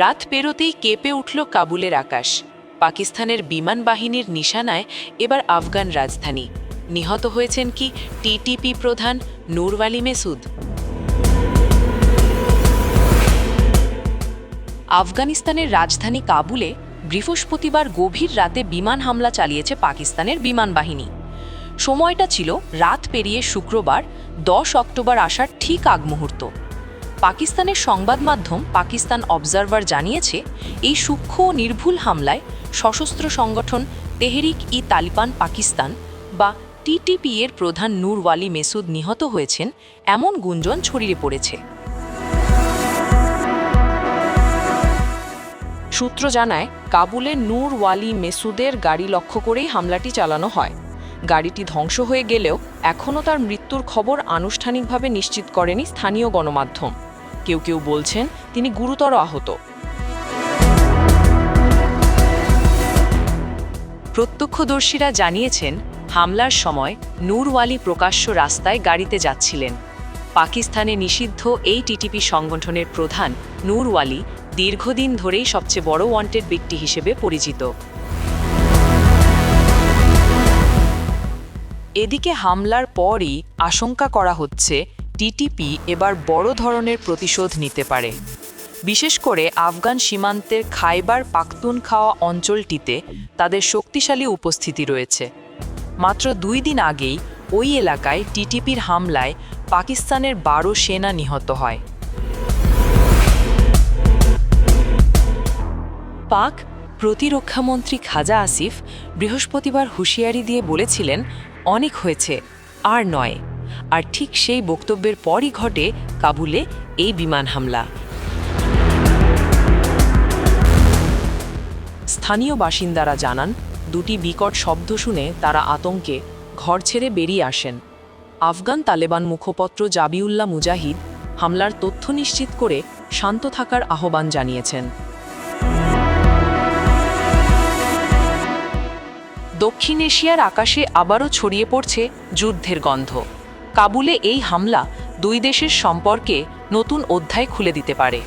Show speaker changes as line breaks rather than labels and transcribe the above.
রাত পেরোতেই কেঁপে উঠল কাবুলের আকাশ। পাকিস্তানের বিমান বাহিনীর নিশানায় এবার আফগান রাজধানী। নিহত হয়েছেন কি টিটিপি প্রধান নূরওয়ালি মেসুদ? আফগানিস্তানের রাজধানী কাবুলে বৃহস্পতিবার গভীর রাতে বিমান হামলা চালিয়েছে পাকিস্তানের বিমান বাহিনী। সময়টা ছিল রাত পেরিয়ে শুক্রবার, দশ অক্টোবর আসার ঠিক আগ মুহূর্ত পাকিস্তানের সংবাদ মাধ্যম পাকিস্তান অবজারভার জানিয়েছে, এই সূক্ষ্ম ও নির্ভুল হামলায় সশস্ত্র সংগঠন তেহরিক ই তালিবান পাকিস্তান বা টিটিপি এর প্রধান নূরওয়ালি মেসুদ নিহত হয়েছেন, এমন গুঞ্জন ছড়িয়ে পড়েছে। সূত্র জানায়, কাবুলে নূর ওয়ালি মেসুদের গাড়ি লক্ষ্য করেই হামলাটি চালানো হয়। গাড়িটি ধ্বংস হয়ে গেলেও এখনও তার মৃত্যুর খবর আনুষ্ঠানিকভাবে নিশ্চিত করেনি স্থানীয় গণমাধ্যম। কেউ কেউ বলছেন তিনি গুরুতর আহত। প্রত্যক্ষদর্শীরা জানিয়েছেন, হামলার সময় নূরওয়ালি প্রকাশ্য রাস্তায় গাড়িতে যাচ্ছিলেন। পাকিস্তানে নিষিদ্ধ এই টিটিপি সংগঠনের প্রধান নূরওয়ালি দীর্ঘদিন ধরেই সবচেয়ে বড় ওয়ান্টেড ব্যক্তি হিসেবে পরিচিত। এদিকে হামলার পরই আশঙ্কা করা হচ্ছে টিটিপি এবার বড় ধরনের প্রতিশোধ নিতে পারে। বিশেষ করে আফগান সীমান্তের খাইবার পাখতুনখাওয়া অঞ্চলটিতে তাদের শক্তিশালী উপস্থিতি রয়েছে। মাত্র দুই দিন আগেই ওই এলাকায় টিটিপির হামলায় পাকিস্তানের বারো সেনা নিহত হয়। পাক প্রতিরক্ষামন্ত্রী খাজা আসিফ বৃহস্পতিবার হুঁশিয়ারি দিয়ে বলেছিলেন অনেক হয়েছে, আর নয়। আর ঠিক সেই বক্তব্যের পরই ঘটে কাবুলে এই বিমান হামলা। স্থানীয় বাসিন্দারা জানান, দুটি বিকট শব্দ শুনে তারা আতঙ্কে ঘর ছেড়ে বেরিয়ে আসেন। আফগান তালেবান মুখপত্র জাবিউল্লাহ মুজাহিদ হামলার তথ্য নিশ্চিত করে শান্ত থাকার আহ্বান জানিয়েছেন। দক্ষিণ এশিয়ার আকাশে আবারও ছড়িয়ে পড়ছে যুদ্ধের গন্ধ। কাবুলে এই হামলা দুই দেশের সম্পর্কে নতুন অধ্যায় খুলে দিতে পারে।